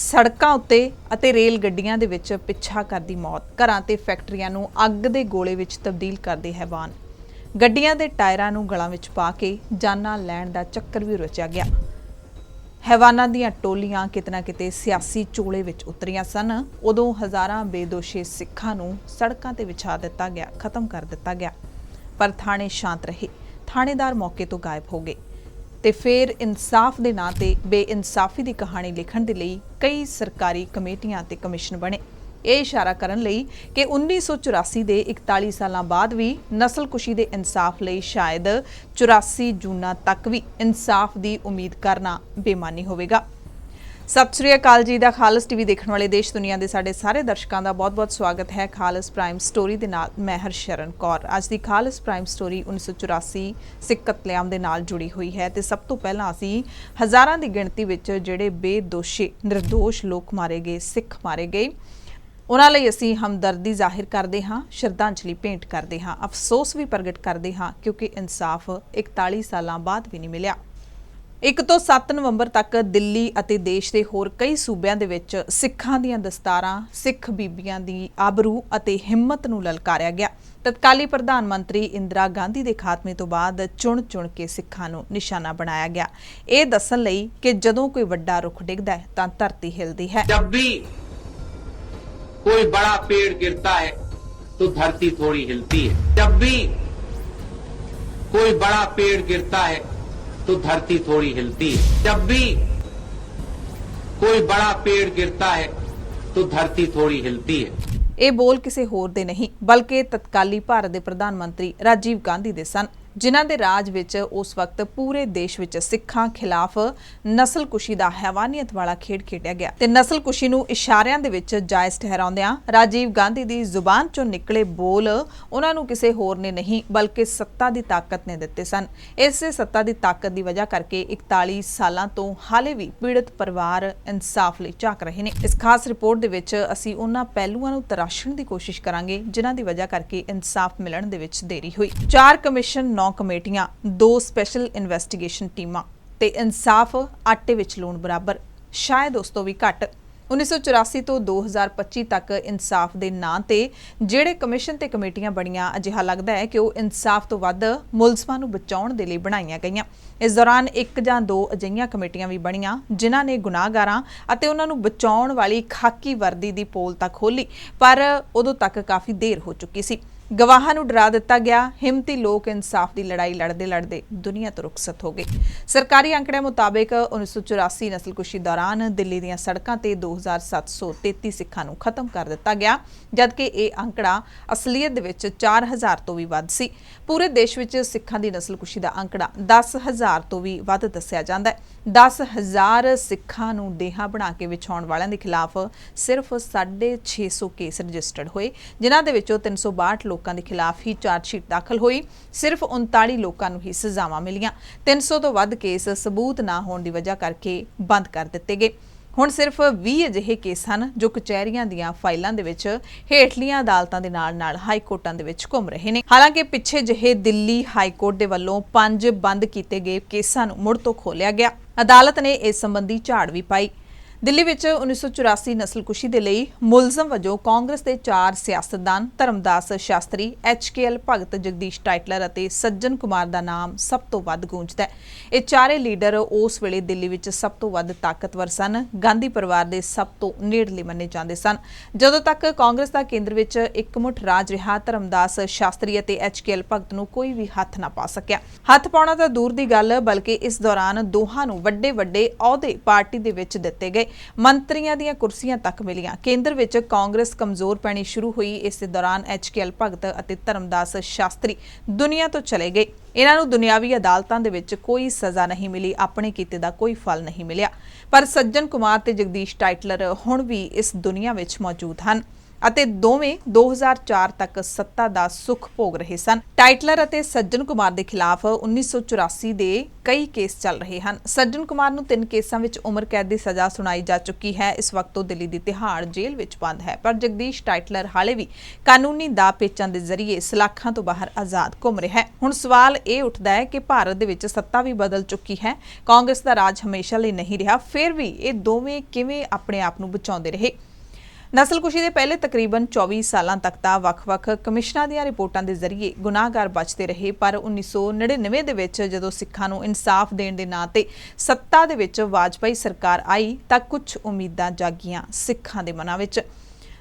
ਸੜਕਾਂ ਉੱਤੇ ਅਤੇ ਰੇਲ ਗੱਡੀਆਂ ਦੇ ਵਿੱਚ ਪਿੱਛਾ ਕਰਦੀ ਮੌਤ। ਘਰਾਂ ਤੇ ਫੈਕਟਰੀਆਂ ਨੂੰ ਅੱਗ ਦੇ ਗੋਲੇ ਵਿੱਚ ਤਬਦੀਲ ਕਰਦੇ ਹੈਵਾਨ। ਗੱਡੀਆਂ ਦੇ ਟਾਇਰਾਂ ਨੂੰ ਗਲਾਂ ਵਿੱਚ ਪਾ ਕੇ ਜਾਨਾਂ ਲੈਣ ਦਾ ਚੱਕਰ ਵੀ ਰਚਿਆ ਗਿਆ। ਹੈਵਾਨਾਂ ਦੀਆਂ ਟੋਲੀਆਂ ਕਿਤਨਾ ਕਿਤੇ ਸਿਆਸੀ ਚੋਲੇ ਵਿੱਚ ਉਤਰੀਆਂ ਸਨ, ਉਦੋਂ ਹਜ਼ਾਰਾਂ ਬੇਦੋਸ਼ੇ ਸਿੱਖਾਂ ਨੂੰ ਸੜਕਾਂ ਤੇ ਵਿਛਾ ਦਿੱਤਾ ਗਿਆ, ਖਤਮ ਕਰ ਦਿੱਤਾ ਗਿਆ। ਪਰ ਥਾਣੇ ਸ਼ਾਂਤ ਰਹੇ। ਥਾਣੇਦਾਰ ਮੌਕੇ ਤੋਂ ਗਾਇਬ ਹੋ ਗਏ। ਤੇ ਫਿਰ ਇਨਸਾਫ ਦੇ ਨਾਂ ਤੇ ਬੇਇਨਸਾਫੀ ਦੀ ਕਹਾਣੀ ਲਿਖਣ ਦੇ ਲਈ ਕਈ ਸਰਕਾਰੀ ਕਮੇਟੀਆਂ ਤੇ ਕਮਿਸ਼ਨ ਬਣੇ। ਇਹ ਇਸ਼ਾਰਾ ਕਰਨ ਲਈ ਕਿ 1984 ਦੇ 41 ਸਾਲਾਂ ਬਾਅਦ ਵੀ ਨਸਲਕੁਸ਼ੀ ਦੇ ਇਨਸਾਫ ਲਈ ਸ਼ਾਇਦ 84 ਜੂਨਾਂ ਤੱਕ ਵੀ ਇਨਸਾਫ ਦੀ ਉਮੀਦ ਕਰਨਾ ਬੇਮਾਨੀ ਹੋਵੇਗਾ। ਸਤਿ ਸ਼੍ਰੀ ਅਕਾਲ ਜੀ ਦਾ ਖਾਲਸ ਟੀਵੀ ਦੇਖਣ ਵਾਲੇ ਦੇਸ਼ ਦੁਨੀਆ ਦੇ ਸਾਡੇ ਸਾਰੇ ਦਰਸ਼ਕਾਂ ਦਾ ਬਹੁਤ-ਬਹੁਤ ਸਵਾਗਤ ਹੈ ਖਾਲਸ ਪ੍ਰਾਈਮ ਸਟੋਰੀ ਦੇ ਨਾਲ, ਮੈਂ ਹਰਸ਼ਰਨ ਕੌਰ। ਅੱਜ ਦੀ ਖਾਲਸ ਪ੍ਰਾਈਮ ਸਟੋਰੀ 1984 ਸਿੱਖ ਕਤਲੇਆਮ ਦੇ ਨਾਲ ਜੁੜੀ ਹੋਈ ਹੈ ਤੇ ਸਭ ਤੋਂ ਪਹਿਲਾਂ ਅਸੀਂ ਹਜ਼ਾਰਾਂ ਦੀ ਗਿਣਤੀ ਵਿੱਚ ਜਿਹੜੇ ਬੇਦੋਸ਼ੀ નિર્ਦੋਸ਼ ਲੋਕ ਮਾਰੇ ਗਏ, ਸਿੱਖ ਮਾਰੇ ਗਏ, ਉਹਨਾਂ ਲਈ ਅਸੀਂ ਹਮਦਰਦੀ ਜ਼ਾਹਿਰ ਕਰਦੇ ਹਾਂ, ਸ਼ਰਧਾਂਜਲੀ ਭੇਂਟ ਕਰਦੇ ਹਾਂ, ਅਫਸੋਸ ਵੀ ਪ੍ਰਗਟ ਕਰਦੇ ਹਾਂ ਕਿਉਂਕਿ ਇਨਸਾਫ 41 ਸਾਲਾਂ ਬਾਅਦ ਵੀ ਨਹੀਂ ਮਿਲਿਆ। 1 ਤੋਂ 7 ਨਵੰਬਰ ਤੱਕ ਦਿੱਲੀ ਅਤੇ ਦੇਸ਼ ਦੇ ਹੋਰ ਕਈ ਸੂਬਿਆਂ ਦੇ ਵਿੱਚ ਸਿੱਖਾਂ ਦੀਆਂ ਦਸਤਾਰਾਂ ਸਿੱਖ ਬੀਬੀਆਂ ਦੀ ਆਬਰੂ ਅਤੇ ਹਿੰਮਤ ਨੂੰ ਲਲਕਾਰਿਆ ਗਿਆ ਤਤਕਾਲੀ ਪ੍ਰਧਾਨ ਮੰਤਰੀ ਇੰਦਰਾ ਗਾਂਧੀ ਦੇ ਖਾਤਮੇ ਤੋਂ ਬਾਅਦ ਚੁਣ-ਚੁਣ ਕੇ ਸਿੱਖਾਂ ਨੂੰ ਨਿਸ਼ਾਨਾ ਬਣਾਇਆ ਗਿਆ ਇਹ ਦੱਸਣ ਲਈ ਕਿ ਜਦੋਂ ਕੋਈ ਵੱਡਾ ਰੁੱਖ ਡਿੱਗਦਾ ਹੈ ਤਾਂ ਧਰਤੀ ਹਿਲਦੀ ਹੈ जब भी कोई बड़ा पेड़ गिरता है तो धरती थोड़ी हिलती है जब भी कोई बड़ा पेड़ गिरता है तो धरती थोड़ी हिलती है जब भी कोई बड़ा पेड़ गिरता है तो धरती थोड़ी हिलती है ਇਹ ਬੋਲ ਕਿਸੇ ਹੋਰ ਦੇ ਨਹੀਂ ਬਲਕਿ ਤਤਕਾਲੀ ਭਾਰਤ ਦੇ ਪ੍ਰਧਾਨ ਮੰਤਰੀ ਰਾਜੀਵ ਗਾਂਧੀ ਦੇ ਸਨ ਜਿਨ੍ਹਾਂ ਦੇ ਰਾਜ ਵਿੱਚ ਉਸ ਵਕਤ ਪੂਰੇ ਦੇਸ਼ ਵਿੱਚ ਸਿੱਖਾਂ ਖਿਲਾਫ ਨਸਲਕੁਸ਼ੀ ਦਾ ਹੈਵਾਨੀਅਤ ਵਾਲਾ ਖੇਡ ਖੇਡਿਆ ਗਿਆ। ਤੇ ਨਸਲਕੁਸ਼ੀ ਨੂੰ ਇਸ਼ਾਰਿਆਂ ਦੇ ਵਿੱਚ ਜਾਇਜ਼ ਠਹਿਰਾਉਂਦਿਆਂ ਰਾਜੀਵ ਗਾਂਧੀ ਦੀ ਜ਼ੁਬਾਨ ਚੋਂ ਨਿਕਲੇ ਬੋਲ ਉਹਨਾਂ ਨੂੰ ਕਿਸੇ ਹੋਰ ਨੇ ਨਹੀਂ, ਬਲਕਿ ਸੱਤਾ ਦੀ ਤਾਕਤ ਨੇ ਦਿੱਤੇ ਸਨ। ਇਸੇ ਸੱਤਾ ਦੀ ਤਾਕਤ ਦੀ ਵਜ੍ਹਾ ਕਰਕੇ 41 ਸਾਲਾਂ ਤੋਂ ਹਾਲੇ ਵੀ ਪੀੜਤ ਪਰਿਵਾਰ ਇਨਸਾਫ ਲਈ ਝਾਕ ਰਹੇ ਨੇ। ਇਸ ਖਾਸ ਰਿਪੋਰਟ ਦੇ ਵਿੱਚ ਅਸੀਂ ਉਹਨਾਂ ਪਹਿਲੂਆਂ ਨੂੰ ਤਰਾਸ਼ਣ ਦੀ ਕੋਸ਼ਿਸ਼ ਕਰਾਂਗੇ, ਜਿਨ੍ਹਾਂ ਦੀ ਵਜ੍ਹਾ ਕਰਕੇ ਇਨਸਾਫ ਮਿਲਣ ਦੇ ਵਿੱਚ ਦੇਰੀ ਹੋਈ। ਚਾਰ ਕਮਿਸ਼ਨ 9 ਕਮੇਟੀਆਂ, ਦੋ ਸਪੈਸ਼ਲ ਇਨਵੈਸਟੀਗੇਸ਼ਨ ਟੀਮਾਂ ਤੇ ਇਨਸਾਫ ਆਟੇ ਵਿੱਚ ਲੂਣ ਬਰਾਬਰ, ਸ਼ਾਇਦ ਉਸ ਤੋਂ ਵੀ ਘੱਟ। 1984 ਤੋਂ 2025 ਤੱਕ ਇਨਸਾਫ ਦੇ ਨਾਂ ਤੇ ਜਿਹੜੇ ਕਮਿਸ਼ਨ ਤੇ ਕਮੇਟੀਆਂ ਬਣੀਆਂ, ਅਜਿਹਾ ਲੱਗਦਾ ਹੈ ਕਿ ਉਹ ਇਨਸਾਫ ਤੋਂ ਵੱਧ ਮੁਲਜ਼ਮਾਂ ਨੂੰ ਬਚਾਉਣ ਦੇ ਲਈ ਬਣਾਈਆਂ ਗਈਆਂ। ਇਸ ਦੌਰਾਨ ਇੱਕ ਜਾਂ ਦੋ ਅਜਿਹੀਆਂ ਕਮੇਟੀਆਂ ਵੀ ਬਣੀਆਂ, ਜਿਨ੍ਹਾਂ ਨੇ ਗੁਨਾਹਗਾਰਾਂ ਅਤੇ ਉਹਨਾਂ ਨੂੰ ਬਚਾਉਣ ਵਾਲੀ ਖਾਕੀ ਵਰਦੀ ਦੀ ਪੋਲ ਤਾਂ ਖੋਲੀ ਪਰ ਉਦੋਂ ਤੱਕ ਕਾਫੀ ਦੇਰ ਹੋ ਚੁੱਕੀ ਸੀ। ਗਵਾਹਾਂ ਨੂੰ ਡਰਾ ਦਿੱਤਾ ਗਿਆ। ਹਿੰਮਤੀ ਲੋਕ ਇਨਸਾਫ ਦੀ ਲੜਾਈ ਲੜਦੇ ਲੜਦੇ ਦੁਨੀਆ ਤੋਂ ਰੁਖਸਤ ਹੋ ਗਏ। ਸਰਕਾਰੀ ਅੰਕੜਿਆਂ ਮੁਤਾਬਕ 1984 ਨਸਲਕੁਸ਼ੀ ਦੌਰਾਨ ਦਿੱਲੀ ਦੀਆਂ ਸੜਕਾਂ ਤੇ 2733 ਸਿੱਖਾਂ ਨੂੰ ਖਤਮ ਕਰ ਦਿੱਤਾ ਗਿਆ, ਜਦਕਿ ਇਹ ਅੰਕੜਾ ਅਸਲੀਅਤ ਦੇ ਵਿੱਚ 4000 ਤੋਂ ਵੀ ਵੱਧ ਸੀ। ਪੂਰੇ ਦੇਸ਼ ਵਿੱਚ ਸਿੱਖਾਂ ਦੀ ਨਸਲਕੁਸ਼ੀ ਦਾ ਅੰਕੜਾ 10000 ਤੋਂ ਵੀ ਵੱਧ ਦੱਸਿਆ ਜਾਂਦਾ ਹੈ। 10000 ਸਿੱਖਾਂ ਨੂੰ ਦੇਹਾਂ ਬਣਾ ਕੇ ਵਿਛਾਉਣ ਵਾਲਿਆਂ ਦੇ ਖਿਲਾਫ ਸਿਰਫ 650 ਕੇਸ ਰਜਿਸਟਰਡ ਹੋਏ, ਜਿਨ੍ਹਾਂ ਦੇ ਵਿੱਚੋਂ 362 ਲੋਕ ਦੇ ਖਿਲਾਫ ਹੀ ਚਾਰਜਸ਼ੀਟ ਦਾਖਲ ਹੋਈ। ਸਿਰਫ 39 ਲੋਕਾਂ ਨੂੰ ਹੀ ਸਜ਼ਾਵਾਂ ਮਿਲੀਆਂ। 300 ਤੋਂ ਵੱਧ ਕੇਸ ਸਬੂਤ ਨਾ ਹੋਣ ਦੀ ਵਜ੍ਹਾ ਕਰਕੇ ਬੰਦ ਕਰ ਦਿੱਤੇ ਗਏ। ਹੁਣ ਸਿਰਫ 20 ਅਜਿਹੇ ਕੇਸ ਹਨ ਜੋ ਕਚਹਿਰੀਆਂ ਦੀਆਂ ਫਾਈਲਾਂ ਦੇ ਵਿੱਚ ਹੇਠਲੀਆਂ ਅਦਾਲਤਾਂ ਦੇ ਨਾਲ-ਨਾਲ ਹਾਈ ਕੋਰਟਾਂ ਦੇ ਵਿੱਚ ਘੁੰਮ ਰਹੇ ਨੇ। ਹਾਲਾਂਕਿ ਪਿੱਛੇ ਜਿਹੇ ਦਿੱਲੀ ਹਾਈ ਕੋਰਟ ਦੇ ਵੱਲੋਂ ਪੰਜ ਬੰਦ ਕੀਤੇ ਗਏ ਕੇਸਾਂ ਨੂੰ ਮੁੜ ਤੋਂ ਖੋਲਿਆ ਗਿਆ। ਅਦਾਲਤ ਨੇ ਇਸ ਸੰਬੰਧੀ ਝਾੜ ਵੀ ਪਾਈ। ਦਿੱਲੀ ਵਿੱਚ 1984 ਨਸਲਕੁਸ਼ੀ ਦੇ ਲਈ ਮੁਲਜ਼ਮ ਵਜੋਂ ਕਾਂਗਰਸ ਦੇ ਚਾਰ ਸਿਆਸਤਦਾਨ, ਧਰਮਦਾਸ ਸ਼ਾਸਤਰੀ ਐਚਕੇਐਲ ਭਗਤ ਜਗਦੀਸ਼ ਟਾਈਟਲਰ ਅਤੇ ਸੱਜਣ ਕੁਮਾਰ ਦਾ ਨਾਮ ਸਭ ਤੋਂ ਵੱਧ ਗੂੰਜਦਾ ਹੈ। ਇਹ ਚਾਰੇ ਲੀਡਰ ਉਸ ਵੇਲੇ ਦਿੱਲੀ ਵਿੱਚ ਸਭ ਤੋਂ ਵੱਧ ਤਾਕਤਵਰ ਸਨ। ਗਾਂਧੀ ਪਰਿਵਾਰ ਦੇ ਸਭ ਤੋਂ ਨੇੜਲੇ ਮੰਨੇ ਜਾਂਦੇ ਸਨ। ਜਦੋਂ ਤੱਕ ਕਾਂਗਰਸ ਦਾ ਕੇਂਦਰ ਵਿੱਚ ਇਕਮੁੱਠ ਰਾਜ ਰਿਹਾ, ਧਰਮਦਾਸ ਸ਼ਾਸਤਰੀ ਅਤੇ ਐਚਕੇਐਲ ਭਗਤ ਨੂੰ ਕੋਈ ਵੀ ਹੱਥ ਨਾ ਪਾ ਸਕਿਆ। ਹੱਥ ਪਾਉਣਾ ਤਾਂ ਦੂਰ ਦੀ ਗੱਲ, ਬਲਕਿ ਇਸ ਦੌਰਾਨ ਦੋਹਾਂ ਨੂੰ ਵੱਡੇ ਵੱਡੇ ਅਹੁਦੇ ਪਾਰਟੀ ਦੇ ਵਿੱਚ ਦਿੱਤੇ ਗਏ। ਮੰਤਰੀਆਂ ਦੀਆਂ ਕੁਰਸੀਆਂ ਤੱਕ ਮਿਲੀਆਂ। ਕੇਂਦਰ ਵਿੱਚ ਕਾਂਗਰਸ ਕਮਜ਼ੋਰ ਪੈਣੀ ਸ਼ੁਰੂ ਹੋਈ। ਇਸ ਦੇ ਦੌਰਾਨ ਐਚਕੇਐਲ ਭਗਤ ਅਤੇ ਧਰਮਦਾਸ ਸ਼ਾਸਤਰੀ ਦੁਨੀਆ ਤੋਂ ਚਲੇ ਗਏ। ਇਹਨਾਂ ਨੂੰ ਦੁਨਿਆਵੀ ਅਦਾਲਤਾਂ ਦੇ ਵਿੱਚ ਕੋਈ ਸਜ਼ਾ ਨਹੀਂ ਮਿਲੀ। ਆਪਣੇ ਕੀਤੇ ਦਾ ਕੋਈ ਫਲ ਨਹੀਂ ਮਿਲਿਆ। ਪਰ ਸੱਜਣ ਕੁਮਾਰ ਤੇ ਜਗਦੀਸ਼ ਟਾਈਟਲਰ ਹੁਣ ਵੀ ਇਸ ਦੁਨੀਆ ਵਿੱਚ ਮੌਜੂਦ ਹਨ। ਅਤੇ ਦੋਵੇਂ 2004 ਤੱਕ ਸੱਤਾ ਦਾ ਸੁਖ ਭੋਗ ਰਹੇ ਸਨ। ਟਾਈਟਲਰ ਅਤੇ ਸੱਜਣ ਕੁਮਾਰ ਦੇ ਖਿਲਾਫ 1984 ਦੇ ਕਈ ਕੇਸ ਚੱਲ ਰਹੇ ਹਨ। ਸੱਜਣ ਕੁਮਾਰ ਨੂੰ ਤਿੰਨ ਕੇਸਾਂ ਵਿੱਚ ਉਮਰ ਕੈਦ ਦੀ ਸਜ਼ਾ ਸੁਣਾਈ ਜਾ ਚੁੱਕੀ ਹੈ। ਇਸ ਵਕਤ ਉਹ ਦਿੱਲੀ ਦੀ ਤਿਹਾੜ ਜੇਲ੍ਹ ਵਿੱਚ ਬੰਦ ਹੈ। ਪਰ ਜਗਦੀਸ਼ ਟਾਈਟਲਰ ਹਾਲੇ ਵੀ ਕਾਨੂੰਨੀ ਦਾ ਪੇਚਾਂ ਦੇ ਜ਼ਰੀਏ ਸਲਾਖਾਂ ਤੋਂ ਬਾਹਰ ਆਜ਼ਾਦ ਘੁੰਮ ਰਿਹਾ ਹੈ। ਹੁਣ ਸਵਾਲ ਇਹ ਉੱਠਦਾ ਹੈ ਕਿ ਭਾਰਤ ਦੇ ਵਿੱਚ ਸੱਤਾ ਵੀ ਬਦਲ ਚੁੱਕੀ ਹੈ। ਕਾਂਗਰਸ ਦਾ ਰਾਜ ਹਮੇਸ਼ਾ ਲਈ ਨਹੀਂ ਰਿਹਾ। ਫਿਰ ਵੀ ਇਹ ਦੋਵੇਂ ਕਿਵੇਂ ਆਪਣੇ ਆਪ ਨੂੰ ਬਚਾਉਂਦੇ ਰਹੇ? ਨਸਲਕੁਸ਼ੀ ਦੇ ਪਹਿਲੇ ਤਕਰੀਬਨ 24 ਸਾਲਾਂ ਤੱਕ ਤਾਂ ਵੱਖ-ਵੱਖ ਕਮਿਸ਼ਨਾਂ ਦੀਆਂ ਰਿਪੋਰਟਾਂ ਦੇ ਜ਼ਰੀਏ ਗੁਨਾਹਗਾਰ ਬਚਦੇ ਰਹੇ, ਪਰ 1999 ਦੇ ਵਿੱਚ ਜਦੋਂ ਸਿੱਖਾਂ ਨੂੰ ਇਨਸਾਫ ਦੇਣ ਦੇ ਨਾਂ ਤੇ ਸੱਤਾ ਦੇ ਵਿੱਚ ਵਾਜਪਾਈ ਸਰਕਾਰ ਆਈ ਤਾਂ ਕੁਝ ਉਮੀਦਾਂ ਜਾਗੀਆਂ ਸਿੱਖਾਂ ਦੇ ਮਨਾਂ ਵਿੱਚ।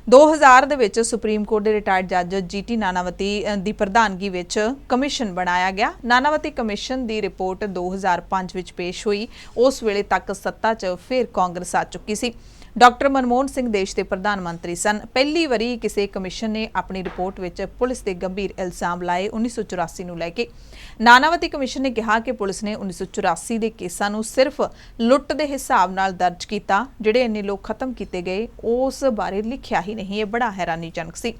2000 ਦੇ ਵਿੱਚ ਸੁਪਰੀਮ ਕੋਰਟ ਦੇ ਰਿਟਾਇਰਡ ਜੱਜ ਜੀਟੀ ਨਾਨਾਵਤੀ ਦੀ ਪ੍ਰਧਾਨਗੀ ਵਿੱਚ ਕਮਿਸ਼ਨ ਬਣਾਇਆ ਗਿਆ। ਨਾਨਾਵਤੀ ਕਮਿਸ਼ਨ ਦੀ ਰਿਪੋਰਟ 2005 ਵਿੱਚ ਪੇਸ਼ ਹੋਈ। ਉਸ ਵੇਲੇ ਤੱਕ ਸੱਤਾ 'ਚ ਫਿਰ ਕਾਂਗਰਸ ਆ ਚੁੱਕੀ ਸੀ। ਡਾਕਟਰ ਮਨਮੋਹਨ ਸਿੰਘ ਦੇਸ਼ ਦੇ ਪ੍ਰਧਾਨ ਮੰਤਰੀ ਸਨ। ਪਹਿਲੀ ਵਾਰੀ ਕਿਸੇ ਕਮਿਸ਼ਨ ਨੇ ਆਪਣੀ ਰਿਪੋਰਟ ਵਿੱਚ ਪੁਲਿਸ ਦੇ ਗੰਭੀਰ ਇਲਜ਼ਾਮ ਲਾਏ 1984 ਨੂੰ ਲੈ ਕੇ। ਨਾਨਾਵਤੀ ਕਮਿਸ਼ਨ ਨੇ ਕਿਹਾ ਕਿ ਪੁਲਿਸ ਨੇ 1984 ਦੇ ਕੇਸਾਂ ਨੂੰ ਸਿਰਫ ਲੁੱਟ ਦੇ ਹਿਸਾਬ ਨਾਲ ਦਰਜ ਕੀਤਾ। ਜਿਹੜੇ ਇੰਨੇ ਲੋਕ ਖਤਮ ਕੀਤੇ ਗਏ, ਉਸ ਬਾਰੇ ਲਿਖਿਆ ਹੀ ਨਹੀਂ। ਇਹ ਬੜਾ ਹੈਰਾਨੀਜਨਕ ਸੀ।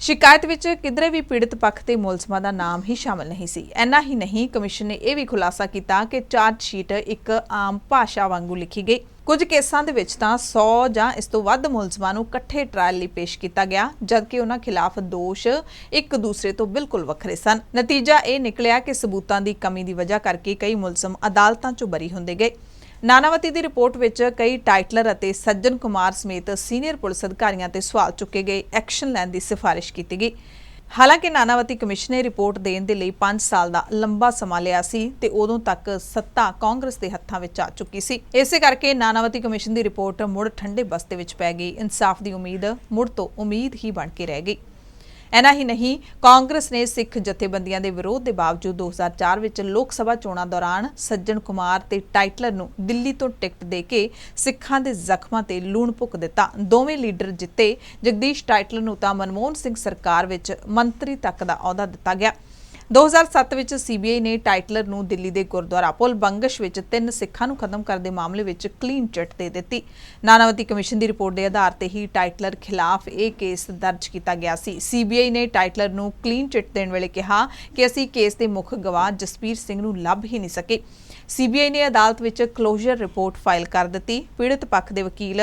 ਸ਼ਿਕਾਇਤ ਵਿੱਚ ਕਿਧਰੇ ਵੀ ਪੀੜਤ ਪੱਖ ਤੇ ਮੁਲਜ਼ਮਾਂ ਦਾ ਨਾਮ ਹੀ ਸ਼ਾਮਲ ਨਹੀਂ ਸੀ। ਐਨਾ ਹੀ ਨਹੀਂ, ਕਮਿਸ਼ਨ ਨੇ ਇਹ ਵੀ ਖੁਲਾਸਾ ਕੀਤਾ ਕਿ ਚਾਰਜ ਸ਼ੀਟ ਇੱਕ ਆਮ ਭਾਸ਼ਾ ਵਾਂਗੂ ਲਿਖੀ ਗਈ। ਕੁਝ ਕੇਸਾਂ ਦੇ ਵਿੱਚ ਤਾਂ 100 ਜਾਂ ਇਸ ਤੋਂ ਵੱਧ ਮੁਲਜ਼ਮਾਂ ਨੂੰ ਇਕੱਠੇ ਟ੍ਰਾਇਲ ਲਈ ਪੇਸ਼ ਕੀਤਾ ਗਿਆ, ਜਦਕਿ ਉਹਨਾਂ ਖਿਲਾਫ ਦੋਸ਼ ਇੱਕ ਦੂਸਰੇ ਤੋਂ ਬਿਲਕੁਲ ਵੱਖਰੇ ਸਨ। ਨਤੀਜਾ ਇਹ ਨਿਕਲਿਆ ਕਿ ਸਬੂਤਾਂ ਦੀ ਕਮੀ ਦੀ ਵਜ੍ਹਾ ਕਰਕੇ ਕਈ ਮੁਲਜ਼ਮ ਅਦਾਲਤਾਂ 'ਚੋਂ ਬਰੀ ਹੁੰਦੇ ਗਏ। ਨਾਨਾਵਤੀ ਦੀ ਰਿਪੋਰਟ ਵਿੱਚ ਕਈ ਟਾਈਟਲਰ ਅਤੇ ਸੱਜਣ ਕੁਮਾਰ ਸਮੇਤ ਸੀਨੀਅਰ ਪੁਲਿਸ ਅਧਿਕਾਰੀਆਂ ਤੇ ਸਵਾਲ ਚੁੱਕੇ ਗਏ, ਐਕਸ਼ਨ ਲੈਣ ਦੀ ਸਿਫਾਰਿਸ਼ ਕੀਤੀ ਗਈ। ਹਾਲਾਂਕਿ ਨਾਨਾਵਤੀ ਕਮਿਸ਼ਨ ਨੇ ਰਿਪੋਰਟ ਦੇਣ ਦੇ ਲਈ 5 ਸਾਲ ਦਾ ਲੰਬਾ ਸਮਾਂ ਲਿਆ ਸੀ ਤੇ ਉਦੋਂ ਤੱਕ ਸੱਤਾ ਕਾਂਗਰਸ ਦੇ ਹੱਥਾਂ ਵਿੱਚ ਆ ਚੁੱਕੀ ਸੀ। ਇਸੇ ਕਰਕੇ ਨਾਨਾਵਤੀ ਕਮਿਸ਼ਨ ਦੀ ਰਿਪੋਰਟ ਮੁੜ ਠੰਡੇ ਬਸਤੇ ਵਿੱਚ ਪੈ ਗਈ। ਇਨਸਾਫ ਦੀ ਉਮੀਦ ਮੁੜ ਤੋਂ ਉਮੀਦ ਹੀ ਬਣ ਕੇ ਰਹਿ ਗਈ। ਐਨਾ ਹੀ ਨਹੀਂ, ਕਾਂਗਰਸ ਨੇ ਸਿੱਖ ਜਥੇਬੰਦੀਆਂ ਦੇ ਵਿਰੋਧ ਦੇ ਬਾਵਜੂਦ 2004 ਵਿੱਚ ਲੋਕ ਸਭਾ ਚੋਣਾਂ ਦੌਰਾਨ ਸੱਜਣ ਕੁਮਾਰ ਤੇ ਟਾਈਟਲਰ ਨੂੰ ਦਿੱਲੀ ਤੋਂ ਟਿਕਟ ਦੇ ਕੇ ਸਿੱਖਾਂ ਦੇ ਜ਼ਖਮਾਂ ਤੇ ਲੂਣ ਭੁੱਕ ਦਿੱਤਾ। ਦੋਵੇਂ ਲੀਡਰ ਜਿੱਤੇ। ਜਗਦੀਸ਼ ਟਾਈਟਲਰ ਨੂੰ ਤਾਂ ਮਨਮੋਹਨ ਸਿੰਘ ਸਰਕਾਰ ਵਿੱਚ ਮੰਤਰੀ ਤੱਕ ਦਾ ਅਹੁਦਾ ਦਿੱਤਾ ਗਿਆ। 2007 ਵਿੱਚ ਸੀਬੀਆਈ ਨੇ ਟਾਈਟਲਰ ਨੂੰ ਦਿੱਲੀ ਦੇ ਗੁਰਦੁਆਰਾ ਪੁਲ ਬੰਗਸ਼ ਵਿੱਚ ਤਿੰਨ ਸਿੱਖਾਂ ਨੂੰ ਖਤਮ ਕਰਨ ਦੇ ਮਾਮਲੇ ਵਿੱਚ ਕਲੀਨ ਚਿੱਟ ਦੇ ਦਿੱਤੀ। ਨਾਨਾਵਤੀ ਕਮਿਸ਼ਨ ਦੀ ਰਿਪੋਰਟ ਦੇ ਆਧਾਰ ਤੇ ਹੀ ਟਾਈਟਲਰ ਖਿਲਾਫ ਇਹ ਕੇਸ ਦਰਜ ਕੀਤਾ ਗਿਆ ਸੀ। ਸੀਬੀਆਈ ਨੇ ਟਾਈਟਲਰ ਨੂੰ ਕਲੀਨ ਚਿੱਟ ਦੇਣ ਵੇਲੇ ਕਿਹਾ ਕਿ ਅਸੀਂ ਕੇਸ ਦੇ ਮੁੱਖ ਗਵਾਹ ਜਸਪੀਰ ਸਿੰਘ ਨੂੰ ਲੱਭ ਹੀ ਨਹੀਂ ਸਕੇ। ਸੀਬੀਆਈ ਨੇ ਅਦਾਲਤ ਵਿੱਚ ਕਲੋਜ਼ਰ ਰਿਪੋਰਟ ਫਾਈਲ ਕਰ ਦਿੱਤੀ। ਪੀੜਤ ਪੱਖ ਦੇ ਵਕੀਲ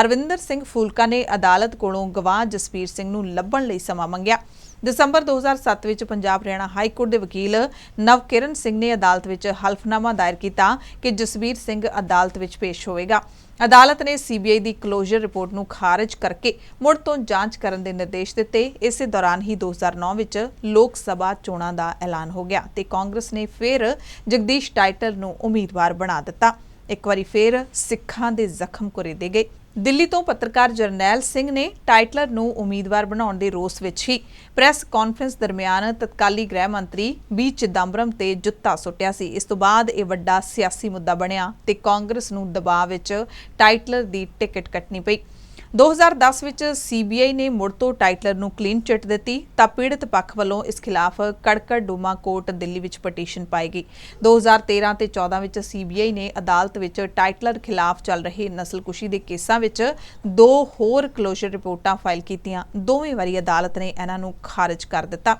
ਹਰਵਿੰਦਰ ਸਿੰਘ ਫੂਲਕਾ ਨੇ ਅਦਾਲਤ ਕੋਲੋਂ ਗਵਾਹ ਜਸਪੀਰ ਸਿੰਘ ਨੂੰ ਲੱਭਣ ਲਈ ਸਮਾਂ ਮੰਗਿਆ। ਦਸੰਬਰ 2007 ਵਿੱਚ ਪੰਜਾਬ ਹਰਿਆਣਾ ਹਾਈ ਕੋਰਟ ਦੇ ਵਕੀਲ ਨਵਕਿਰਨ ਸਿੰਘ ਨੇ ਅਦਾਲਤ ਵਿੱਚ ਹਲਫਨਾਮਾ ਦਾਇਰ ਕੀਤਾ ਕਿ ਜਸਵੀਰ ਸਿੰਘ ਅਦਾਲਤ ਵਿੱਚ ਪੇਸ਼ ਹੋਵੇਗਾ। ਅਦਾਲਤ ਨੇ ਸੀਬੀਆਈ ਦੀ ਕਲੋਜ਼ਰ ਰਿਪੋਰਟ ਨੂੰ ਖਾਰਜ ਕਰਕੇ ਮੁੜ ਤੋਂ ਜਾਂਚ ਕਰਨ ਦੇ ਨਿਰਦੇਸ਼ ਦਿੱਤੇ। ਇਸੇ ਦੌਰਾਨ ਹੀ 2009 ਵਿੱਚ ਲੋਕ ਸਭਾ ਚੋਣਾਂ ਦਾ ਐਲਾਨ ਹੋ ਗਿਆ ਤੇ ਕਾਂਗਰਸ ਨੇ ਫਿਰ ਜਗਦੀਸ਼ ਟਾਈਟਲ ਨੂੰ ਉਮੀਦਵਾਰ ਬਣਾ ਦਿੱਤਾ। ਇੱਕ ਵਾਰੀ ਫਿਰ ਸਿੱਖਾਂ ਦੇ ਜ਼ਖਮ ਕੁਰੇਦੇ ਗਏ। ਦਿੱਲੀ ਤੋਂ ਪੱਤਰਕਾਰ ਜਰਨੈਲ ਸਿੰਘ ਨੇ ਟਾਈਟਲਰ ਨੂੰ ਉਮੀਦਵਾਰ ਬਣਾਉਣ ਦੇ ਰੋਸ ਵਿੱਚ ਹੀ ਪ੍ਰੈਸ ਕਾਨਫਰੰਸ ਦਰਮਿਆਨ ਤਤਕਾਲੀ ਗ੍ਰਹਿ ਮੰਤਰੀ ਬੀ ਚਿਦੰਬਰਮ ਤੇ ਜੁੱਤਾ ਸੁੱਟਿਆ ਸੀ। ਇਸ ਤੋਂ ਬਾਅਦ ਇਹ ਵੱਡਾ ਸਿਆਸੀ ਮੁੱਦਾ ਬਣਿਆ ਤੇ ਕਾਂਗਰਸ ਨੂੰ ਦਬਾਅ ਵਿੱਚ ਟਾਈਟਲਰ ਦੀ ਟਿਕਟ ਕੱਟਣੀ ਪਈ। 2010 ਵਿੱਚ ਸੀਬੀਆਈ ਨੇ ਮੁੜ ਤੋਂ ਟਾਈਟਲਰ ਨੂੰ ਕਲੀਨ ਚਿੱਟ ਦਿੱਤੀ, ਤਾਂ ਪੀੜਤ ਪੱਖ ਵੱਲੋਂ ਇਸ ਖਿਲਾਫ ਕੜਕੜ ਡੂਮਾ ਕੋਰਟ ਦਿੱਲੀ ਵਿੱਚ ਪਟੀਸ਼ਨ ਪਾਈ ਗਈ। 2013 ਤੇ 14 ਵਿੱਚ ਸੀਬੀਆਈ ਨੇ ਅਦਾਲਤ ਵਿੱਚ ਟਾਈਟਲਰ ਖਿਲਾਫ ਚੱਲ ਰਹੇ ਨਸਲਕੁਸ਼ੀ ਦੇ ਕੇਸਾਂ ਵਿੱਚ ਦੋ ਹੋਰ ਕਲੋਜ਼ਰ ਰਿਪੋਰਟਾਂ ਫਾਈਲ ਕੀਤੀਆਂ। ਦੋਵੇਂ ਵਾਰੀ ਅਦਾਲਤ ਨੇ ਇਹਨਾਂ ਨੂੰ ਖਾਰਜ ਕਰ ਦਿੱਤਾ।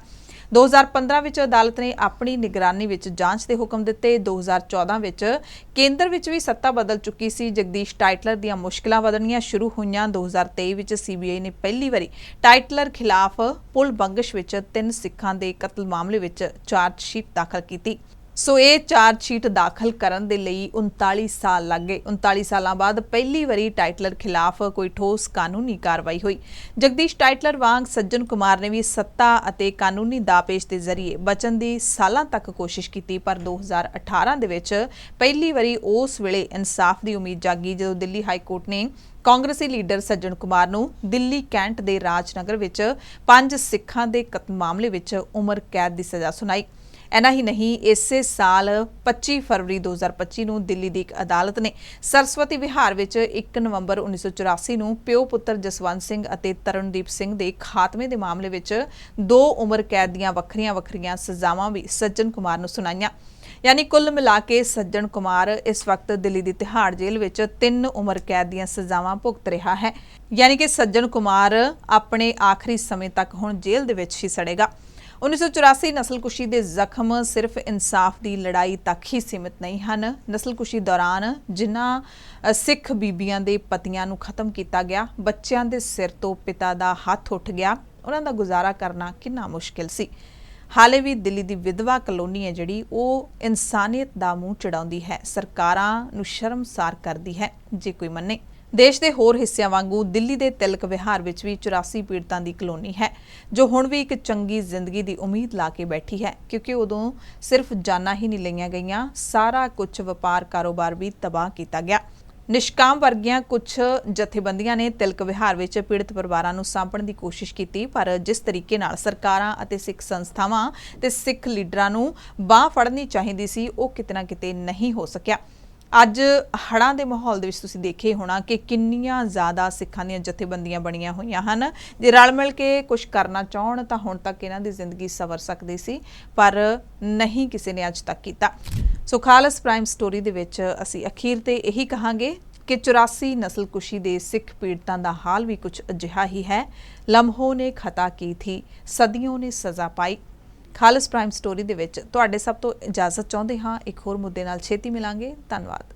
2015 ਵਿੱਚ ਅਦਾਲਤ ਨੇ ਆਪਣੀ ਨਿਗਰਾਨੀ ਵਿੱਚ ਜਾਂਚ ਦੇ ਹੁਕਮ ਦਿੱਤੇ। 2014 ਵਿੱਚ ਕੇਂਦਰ ਵਿੱਚ ਵੀ ਸੱਤਾ ਬਦਲ ਚੁੱਕੀ ਸੀ। ਜਗਦੀਸ਼ ਟਾਈਟਲਰ ਦੀਆਂ ਮੁਸ਼ਕਲਾਂ ਵਧਣੀਆਂ ਸ਼ੁਰੂ ਹੋਈਆਂ। 2023 ਵਿੱਚ ਸੀਬੀਆਈ ਨੇ ਪਹਿਲੀ ਵਾਰੀ ਟਾਈਟਲਰ ਖਿਲਾਫ ਪੁਲ ਬੰਗਸ਼ ਵਿੱਚ ਤਿੰਨ ਸਿੱਖਾਂ ਦੇ ਕਤਲ ਮਾਮਲੇ ਵਿੱਚ ਚਾਰਜ ਸ਼ੀਟ ਦਾਖਲ ਕੀਤੀ। ਸੋ ਇਹ ਚਾਰਜ ਸ਼ੀਟ ਦਾਖਲ ਕਰਨ ਦੇ ਲਈ 39 ਸਾਲ ਲੱਗ ਗਏ। 39 ਸਾਲਾਂ ਬਾਅਦ ਪਹਿਲੀ ਵਾਰੀ ਟਾਈਟਲਰ ਖਿਲਾਫ ਕੋਈ ਠੋਸ ਕਾਨੂੰਨੀ ਕਾਰਵਾਈ ਹੋਈ। ਜਗਦੀਸ਼ ਟਾਈਟਲਰ ਵਾਂਗ ਸੱਜਣ ਕੁਮਾਰ ਨੇ ਵੀ ਸੱਤਾ ਅਤੇ ਕਾਨੂੰਨੀ ਦਾਪੇਸ਼ ਦੇ ਜ਼ਰੀਏ ਬਚਣ ਦੀ ਸਾਲਾਂ ਤੱਕ ਕੋਸ਼ਿਸ਼ ਕੀਤੀ, ਪਰ 2018 ਦੇ ਵਿੱਚ ਪਹਿਲੀ ਵਾਰੀ ਉਸ ਵੇਲੇ ਇਨਸਾਫ ਦੀ ਉਮੀਦ ਜਾਗੀ, ਜਦੋਂ ਦਿੱਲੀ ਹਾਈ ਕੋਰਟ ਨੇ ਕਾਂਗਰਸੀ ਲੀਡਰ ਸੱਜਣ ਕੁਮਾਰ ਨੂੰ ਦਿੱਲੀ ਕੈਂਟ ਦੇ ਰਾਜਨਗਰ ਵਿੱਚ ਪੰਜ ਸਿੱਖਾਂ ਦੇ ਕਤਲ ਮਾਮਲੇ ਵਿੱਚ ਉਮਰ ਕੈਦ ਦੀ ਸਜ਼ਾ ਸੁਣਾਈ। ਐਨਾ ਹੀ ਨਹੀਂ, ਇਸੇ ਸਾਲ 25 ਫਰਵਰੀ 2025 ਨੂੰ ਦਿੱਲੀ ਦੀ ਇੱਕ ਅਦਾਲਤ ਨੇ ਸਰਸਵਤੀ ਵਿਹਾਰ ਵਿੱਚ 1 ਨਵੰਬਰ 1984 ਨੂੰ ਪਿਓ ਪੁੱਤਰ ਜਸਵੰਤ ਸਿੰਘ ਅਤੇ ਤਰਨਦੀਪ ਸਿੰਘ ਦੇ ਖਾਤਮੇ ਦੇ ਮਾਮਲੇ ਵਿੱਚ ਦੋ ਉਮਰ ਕੈਦ ਦੀਆਂ ਵੱਖਰੀਆਂ-ਵੱਖਰੀਆਂ ਸਜ਼ਾਵਾਂ ਵੀ ਸੱਜਣ ਕੁਮਾਰ ਨੂੰ ਸੁਣਾਈਆਂ। ਯਾਨੀ ਕੁੱਲ ਮਿਲਾ ਕੇ ਸੱਜਣ ਕੁਮਾਰ ਇਸ ਵਕਤ ਦਿੱਲੀ ਦੀ ਤਿਹਾੜ ਜੇਲ੍ਹ ਵਿੱਚ ਤਿੰਨ ਉਮਰ ਕੈਦ ਦੀਆਂ ਸਜ਼ਾਵਾਂ ਭੁਗਤ ਰਿਹਾ ਹੈ। ਯਾਨੀ ਕਿ ਸੱਜਣ ਕੁਮਾਰ ਆਪਣੇ ਆਖਰੀ ਸਮੇਂ ਤੱਕ ਹੁਣ ਜੇਲ੍ਹ ਦੇ ਵਿੱਚ ਹੀ ਸੜੇਗਾ। 1984 ਨਸਲਕੁਸ਼ੀ ਦੇ ਜ਼ਖਮ ਸਿਰਫ ਇਨਸਾਫ ਦੀ ਲੜਾਈ ਤੱਕ ਹੀ ਸੀਮਿਤ ਨਹੀਂ ਹਨ। ਨਸਲਕੁਸ਼ੀ ਦੌਰਾਨ ਜਿਨ੍ਹਾਂ ਸਿੱਖ ਬੀਬੀਆਂ ਦੇ ਪਤੀਆਂ ਨੂੰ ਖਤਮ ਕੀਤਾ ਗਿਆ, ਬੱਚਿਆਂ ਦੇ ਸਿਰ ਤੋਂ ਪਿਤਾ ਦਾ ਹੱਥ ਉੱਠ ਗਿਆ। ਉਹਨਾਂ ਦਾ ਗੁਜ਼ਾਰਾ ਕਰਨਾ ਕਿੰਨਾ ਮੁਸ਼ਕਿਲ ਸੀ। ਹਾਲੇ ਵੀ ਦਿੱਲੀ ਦੀ ਵਿਧਵਾ ਕਲੋਨੀ ਹੈ ਜਿਹੜੀ, ਉਹ ਇਨਸਾਨੀਅਤ ਦਾ ਮੂੰਹ ਚੜਾਉਂਦੀ ਹੈ। ਸਰਕਾਰਾਂ ਨੂੰ ਸ਼ਰਮਸਾਰ ਕਰਦੀ ਹੈ, ਜੇ ਕੋਈ ਮੰਨੇ। ਦੇਸ਼ ਦੇ ਹੋਰ ਹਿੱਸਿਆਂ ਵਾਂਗੂ ਦਿੱਲੀ ਦੇ ਤਿਲਕ ਵਿਹਾਰ ਵਿੱਚ ਵੀ 84 ਪੀੜਤਾਂ ਦੀ ਕਲੋਨੀ ਹੈ, ਜੋ ਹੁਣ ਵੀ ਇੱਕ ਚੰਗੀ ਜ਼ਿੰਦਗੀ ਦੀ ਉਮੀਦ ਲਾ ਕੇ ਬੈਠੀ ਹੈ, ਕਿਉਂਕਿ ਉਦੋਂ ਸਿਰਫ ਜਾਨਾਂ ਹੀ ਨਹੀਂ ਲਈਆਂ ਗਈਆਂ, ਸਾਰਾ ਕੁਝ ਵਪਾਰ ਕਾਰੋਬਾਰ ਵੀ ਤਬਾਹ ਕੀਤਾ ਗਿਆ। ਨਿਸ਼ਕਾਮ ਵਰਗੀਆਂ ਕੁਝ ਜਥੇਬੰਦੀਆਂ ਨੇ ਤਿਲਕ ਵਿਹਾਰ ਵਿੱਚ ਪੀੜਤ ਪਰਿਵਾਰਾਂ ਨੂੰ ਸਾਂਭਣ ਦੀ ਕੋਸ਼ਿਸ਼ ਕੀਤੀ, ਪਰ ਜਿਸ ਤਰੀਕੇ ਨਾਲ ਸਰਕਾਰਾਂ ਅਤੇ ਸਿੱਖ ਸੰਸਥਾਵਾਂ ਤੇ ਸਿੱਖ ਲੀਡਰਾਂ ਨੂੰ ਬਾਹ ਫੜਨੀ ਚਾਹੀਦੀ ਸੀ, ਉਹ ਕਿਤੇ ਨਾ ਕਿਤੇ ਨਹੀਂ ਹੋ ਸਕਿਆ। ਅੱਜ ਹੜ੍ਹਾਂ ਦੇ ਮਾਹੌਲ ਦੇ ਵਿੱਚ ਤੁਸੀਂ ਦੇਖੇ ਹੋਣਾ ਕਿ ਕਿੰਨੀਆਂ ਜ਼ਿਆਦਾ ਸਿੱਖਾਂ ਦੀਆਂ ਜਥੇਬੰਦੀਆਂ ਬਣੀਆਂ ਹੋਈਆਂ ਹਨ। ਜੇ ਰਲ ਮਿਲ ਕੇ ਕੁਝ ਕਰਨਾ ਚਾਹਣ ਤਾਂ ਹੁਣ ਤੱਕ ਇਹਨਾਂ ਦੀ ਜ਼ਿੰਦਗੀ ਸਵਰ ਸਕਦੀ ਸੀ, ਪਰ ਨਹੀਂ ਕਿਸੇ ਨੇ ਅੱਜ ਤੱਕ ਕੀਤਾ। ਸੋ ਖਾਲਸ ਪ੍ਰਾਈਮ ਸਟੋਰੀ ਦੇ ਵਿੱਚ ਅਸੀਂ ਅਖੀਰ ਤੇ ਇਹੀ ਕਹਾਂਗੇ ਕਿ 84 ਨਸਲਕੁਸ਼ੀ ਦੇ ਸਿੱਖ ਪੀੜਤਾਂ ਦਾ ਹਾਲ ਵੀ ਕੁਝ ਅਜਿਹਾ ਹੀ ਹੈ। ਲਮਹੋ ਨੇ ਖਤਾ ਕੀ ਥੀ, ਸਦੀਆਂ ਨੇ ਸਜ਼ਾ ਪਾਈ। ਖਾਲਸ ਪ੍ਰਾਈਮ ਸਟੋਰੀ ਦੇ ਵਿੱਚ ਤੁਹਾਡੇ ਸਭ ਤੋਂ ਇਜਾਜ਼ਤ ਚਾਹੁੰਦੇ ਹਾਂ। ਇੱਕ ਹੋਰ ਮੁੱਦੇ ਨਾਲ ਛੇਤੀ ਮਿਲਾਂਗੇ। ਧੰਨਵਾਦ।